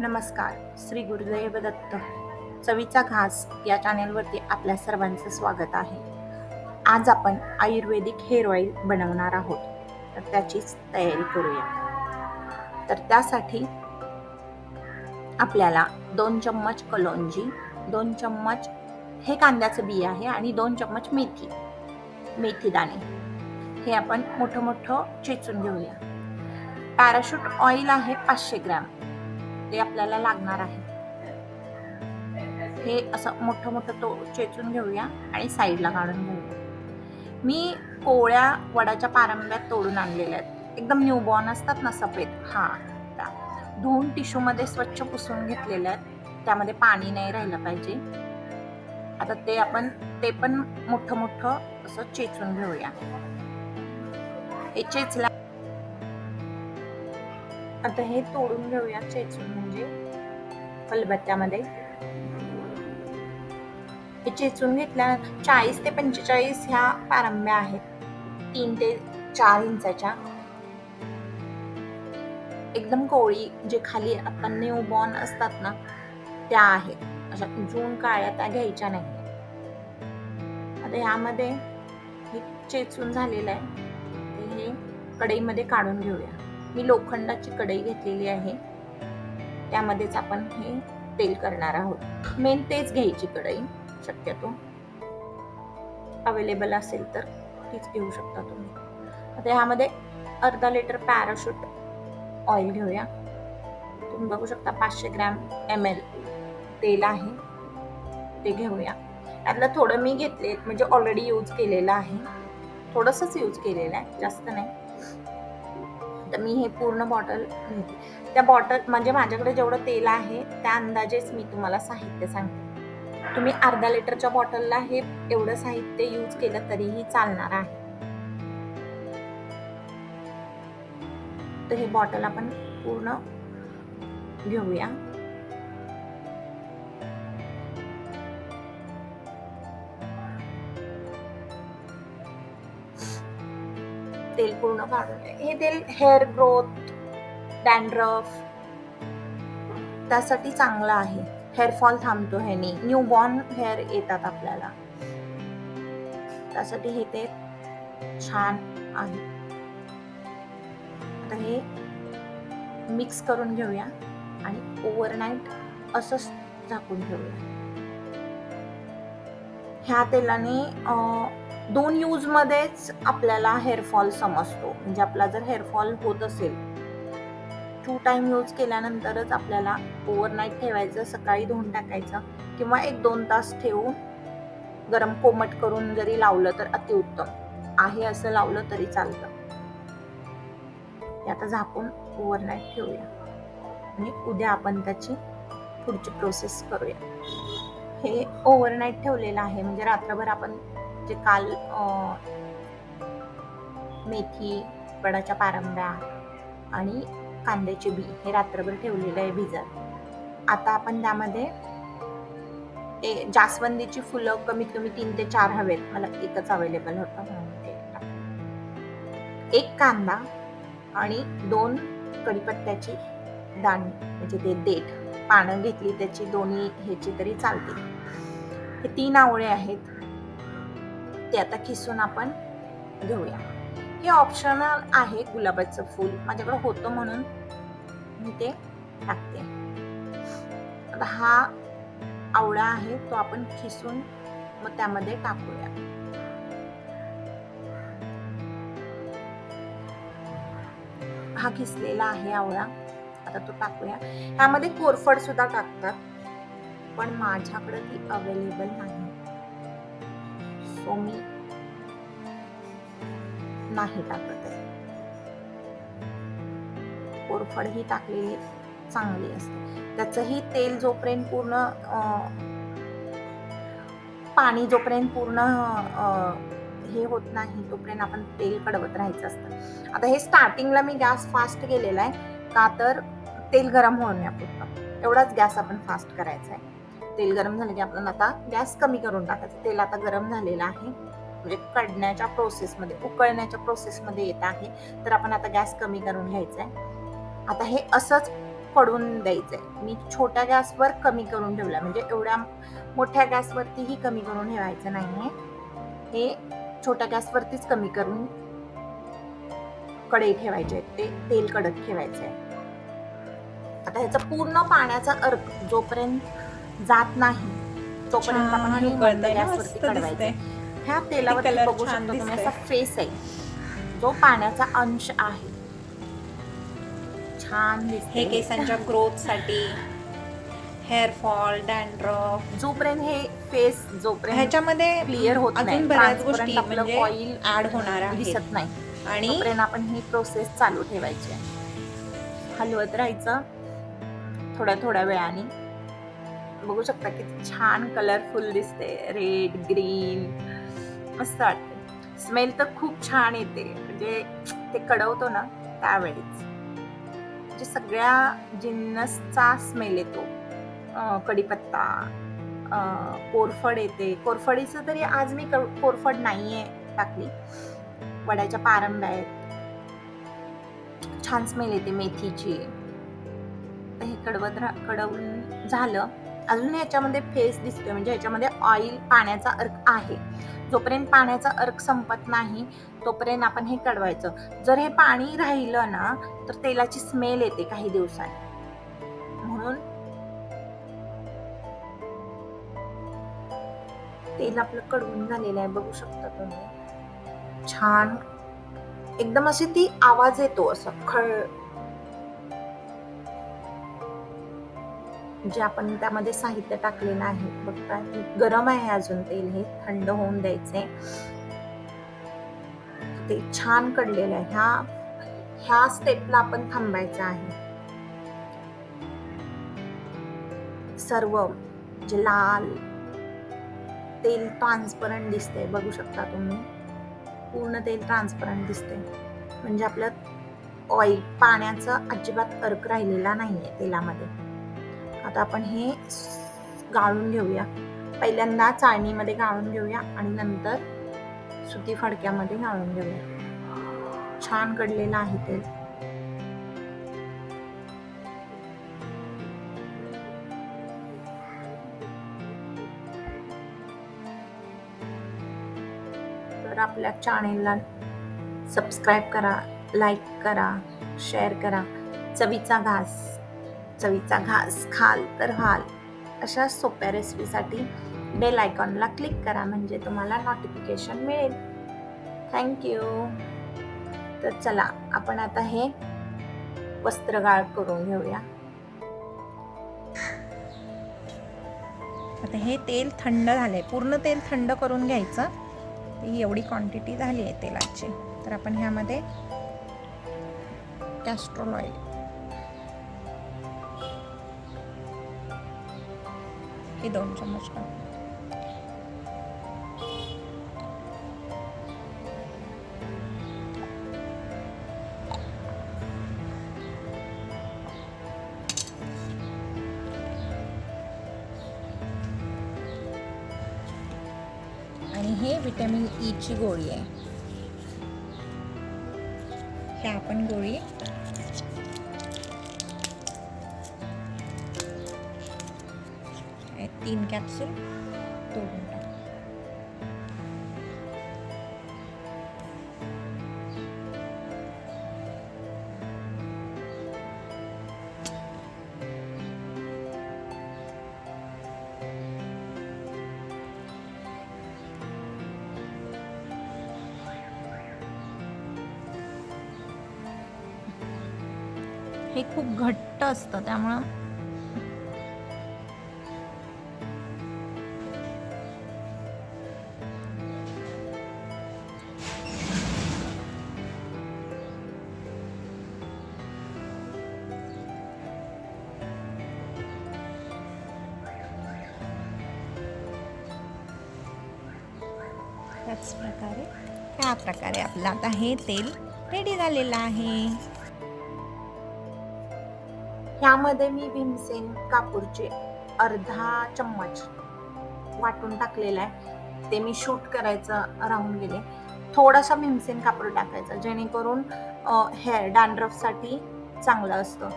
नमस्कार श्री गुरुदेव दत्त. चवीचा घास या चॅनेलवरती आपल्या सर्वांचं स्वागत आहे. आज आपण आयुर्वेदिक हेअर ऑइल बनवणार आहोत. तर त्याचीच तयारी करूया. तर त्यासाठी आपल्याला दोन चम्मच कलोंजी दोन चम्मच हे कांद्याचं बी आहे आणि दोन चम्मच मेथी मेथी दाणे. हे आपण मोठं मोठं चेचून घेऊया. पॅराशूट ऑइल आहे पाचशे ग्रॅम. ते आपल्याला लागणार आहे. हे असं मोठं मोठं तो चेचून घेऊया आणि साईडला काढून घेऊया. मी पोळ्या वडाच्या पारंब्यात तोडून आणलेल्या आहेत. एकदम न्यूबॉर्न असतात ना सफेद. हा त्या धुवून टिश्यूमध्ये स्वच्छ पुसून घेतलेल्या आहेत. त्यामध्ये पाणी नाही राहिलं पाहिजे. आता ते आपण ते पण मोठं मोठं असं चेचून घेऊया. हे चेचला आता हे तोडून घेऊया चेचून म्हणजे खलबत्त्यामध्ये हे चेचून घेतल्या चाळीस ते पंचेचाळीस ह्या पारंब्या आहेत. तीन ते चार इंचाच्या. एकदम कोळी जे खाली आता न्यू बॉर्न असतात ना त्या आहेत. अशा जून काळ्या त्या घ्यायच्या नाही आता ह्यामध्ये हे चेचून झालेलं आहे. ते हे कढईमध्ये काढून घेऊया. मी लोखंडाची कढई घेतलेली आहे. त्यामध्येच आपण हे तेल करणार आहोत. मेन तेच घ्यायची कढई शक्यतो. अवेलेबल असेल तर तीच घेऊ शकता तुम्ही. आता ह्यामध्ये अर्धा लिटर पॅराशूट ऑइल घेऊया. तुम्ही बघू शकता पाचशे ग्रॅम एम एल तेल आहे. ते घेऊया. यातलं थोडं मी घेतले म्हणजे ऑलरेडी यूज केलेलं आहे. थोडंसंच यूज केलेलं आहे जास्त नाही. तर मी हे पूर्ण बॉटल घेते. त्या बॉटल म्हणजे माझ्याकडे जेवढं तेल आहे त्या अंदाजेच मी तुम्हाला साहित्य सांगते. तुम्ही अर्धा लिटरच्या बॉटलला हे एवढं साहित्य यूज केलं तरीही चालणार आहे. तर हे बॉटल आपण पूर्ण घेऊया. तेल पूर्ण काढून हे तेल हेअर ग्रोथ डॅन्ड्रफ त्यासाठी चांगलं आहे. हेअरफॉल थांबतो ह्याने. न्यू बॉर्न हेअर येतात आपल्याला. त्यासाठी हे ते छान आहे. आता हे मिक्स करून घेऊया आणि ओव्हरनाईट असंच झाकून ठेवूया. ह्या तेलाने दोन यूजमध्येच आपल्याला हेअरफॉल समजतो. म्हणजे आपला जर हेअरफॉल होत असेल टू टाइम यूज केल्यानंतरच आपल्याला ओव्हरनाईट ठेवायचं सकाळी धुवून टाकायचं किंवा एक दोन तास ठेवून गरम कोमट करून जरी लावलं तर अतिउत्तम. आहे असं लावलं तरी चालतं. हे आता झाकून ओव्हरनाईट ठेवूया. आणि उद्या आपण त्याची पुढची प्रोसेस करूया. हे ओव्हरनाईट ठेवलेलं आहे. म्हणजे रात्रभर आपण म्हणजे काल मेथी वडाच्या पारंब्या आणि कांद्याचे बी हे रात्रभर ठेवलेलं आहे भिजत. आता आपण त्यामध्ये ते जास्वंदीची फुलं कमीत कमी तीन ते चार हवेत. मला एकच अवेलेबल होतं म्हणून ते एक कांदा आणि दोन कढीपत्त्याची दाणी म्हणजे ते देठ. पानं घेतली त्याची दोन्ही ह्याची तरी चालते हे तीन आवळे आहेत. ते आता खिसून आपण घेऊया. हे ऑप्शनल आहे गुलाबाचं फूल. माझ्याकडे होतं म्हणून मी ते टाकते. आता हा आवळा आहे तो आपण खिसून मग त्यामध्ये टाकूया. हा खिसलेला आहे आवळा. आता तो टाकूया. ह्यामध्ये कोरफड सुद्धा टाकतात. पण माझ्याकडे ती अवेलेबल नाही. सो मी नाही टाकत आहे. कोरफड ही टाकलेली चांगली असते. त्याचंही तेल जोपर्यंत पूर्ण पाणी जोपर्यंत पूर्ण हे होत नाही तोपर्यंत आपण तेल कडवत राहायचं असतं. आता हे स्टार्टिंगला मी गॅस फास्ट केलेला आहे का तर तेल गरम होण्यापुरतं. एवढाच गॅस आपण फास्ट करायचा आहे. तेल गरम झालं की आपण आता गॅस कमी करून टाकायचं. तेल आता गरम झालेलं आहे. म्हणजे काढण्याच्या प्रोसेसमध्ये उकळण्याच्या प्रोसेसमध्ये येत आहे. तर आपण आता गॅस कमी करून घ्यायचा आहे आता हे असंच पडून द्यायचं आहे मी छोट्या गॅसवर कमी करून ठेवला म्हणजे एवढ्या मोठ्या गॅसवरतीही कमी करून ठेवायचं नाही आहे हे छोट्या गॅसवरतीच कमी करून कढई ठेवायचे ते तेल कडक ठेवायचं आहे आता ह्याचा पूर्ण पाण्याचा अर्क जोपर्यंत जात नाही. तोपर्यंत आपण हे मंद गॅसवरती कडवायचं. ह्या तेलावरती कलर बघू छान शकतो तुम्ही दिसतोय. असा फेस आहे. जो पाण्याचा अंश आहे. छान हे दिसते केसांच्या ग्रोथसाठी हेअर फॉल डॅन्ड्रफ जोपर्यंत हे फेस जोपर्यंत ह्याच्यामध्ये क्लिअर होत नाही अजून बऱ्याच transparent गोष्टी आपलं म्हणजे ऑइल ऍड होणार दिसत नाही. आणि तोपर्यंत आपण ही प्रोसेस चालू ठेवायची आहे. हलवत राहायचं थोड्या थोड्या वेळाने. बघू शकता किती छान कलरफुल दिसते. रेड ग्रीन मस्त वाटते. स्मेल तर खूप छान येते. म्हणजे ते कडवतो ना त्यावेळीच. म्हणजे सगळ्या जिन्नसचा स्मेल येतो. कढीपत्ता कोरफड येते. कोरफडीचं तरी आज मी क- कोरफड नाहीये टाकली. वड्याच्या पारंब्या आहेत. छान स्मेल येते मेथीची. तर हे कडवत रा कडवून झालं. अजून याच्यामध्ये फेस दिसतोय म्हणजे याच्यामध्ये ऑइल पाण्याचा अर्क आहे. जोपर्यंत पाण्याचा अर्क संपत नाही तोपर्यंत आपण हे कडवायचं जर हे पाणी राहिलं ना तर तेलाची स्मेल येते काही दिवसांनी. म्हणून तेल आपलं कडवून झालेलं आहे बघू शकता तुम्ही. छान. एकदम अशी ती आवाज येतो असं खळ जे आपण त्यामध्ये साहित्य टाकलेलं आहे बघता गरम आहे अजून तेल हे थंड होऊन द्यायचे. ते छान कडलेलं आहे. ह्या ह्या स्टेपला आपण थांबायचं आहे. सर्व जे लाल तेल ट्रान्सपरंट दिसते बघू शकता तुम्ही. पूर्ण तेल ट्रान्सपरंट दिसते म्हणजे आपलं ऑइल पाण्याचं अजिबात अर्क राहिलेला नाहीये तेलामध्ये. आता आपण हे गाळून घेऊया. पहिल्यांदा चाळणीमध्ये गाळून घेऊया आणि नंतर सुती फडक्यामध्ये गाळून घेऊया. छान कडलेलं आहे तेल तर आपल्या चॅनेलला सबस्क्राईब करा लाईक करा शेअर करा. चवीचा घास. चवीचा घास खाल तर व्हाल अशा सोप्या रेसिपीसाठी बेल आयकॉनला क्लिक करा म्हणजे तुम्हाला नोटिफिकेशन मिळेल. थँक्यू तर चला आपण आता हे वस्त्रगाळ करून घेऊया. आता हे तेल थंड झालंय. पूर्ण तेल थंड करून घ्यायचं. ही एवढी क्वांटिटी झाली आहे तेलाची. तर आपण ह्यामध्ये कॅस्ट्रोल ऑइल हे दोन चम्मच टाक आणि हे विटॅमिन ई e ची गोळी आहे. हे आपण गोळी तीन कॅप्सूल तोडून टाक हे खूप घट्ट असतं त्यामुळं त्याच प्रकारे त्या प्रकारे आपलं आता हे तेल रेडी झालेलं आहे. ह्यामध्ये मी भीमसेन कापूरचे अर्धा चम्मच वाटून टाकलेला आहे. ते मी शूट करायचं राहून गेले. थोडासा भीमसेन कापूर टाकायचा जेणेकरून हेअर डॅन्ड्रफसाठी चांगलं असतं.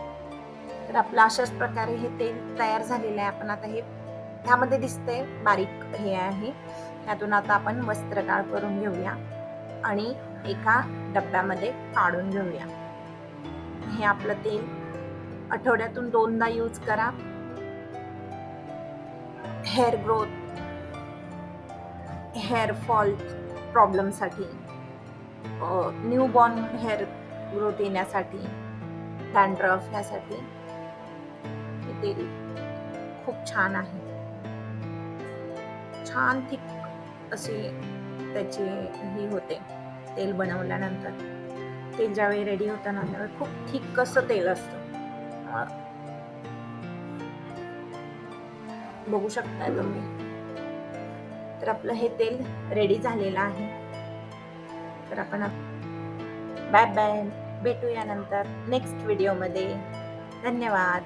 तर आपलं अशाच प्रकारे हे तेल तयार झालेलं आहे. आपण आता हे ह्यामध्ये दिसतंय बारीक हे आहे. त्यातून आता आपण वस्त्रकार करून घेऊया आणि एका डब्यामध्ये काढून घेऊया. हे आपलं तेल. आठवड्यातून दोनदा यूज करा. हेअर ग्रोथ हेअर फॉल प्रॉब्लेमसाठी न्यू बॉर्न हेअर ग्रोथ येण्यासाठी डॅन्ड्रफ ह्यासाठी हे तेल खूप छान आहे. छान थिक अशी त्याची ही होते तेल बनवल्यानंतर. तेल ज्यावेळी रेडी होतं ना त्यावेळी खूप ठीक कसं तेल असतं. बघू शकताय तुम्ही. तर आपलं हे तेल रेडी झालेलं आहे. तर आपण बाय बाय भेटूया नंतर नेक्स्ट व्हिडिओमध्ये धन्यवाद.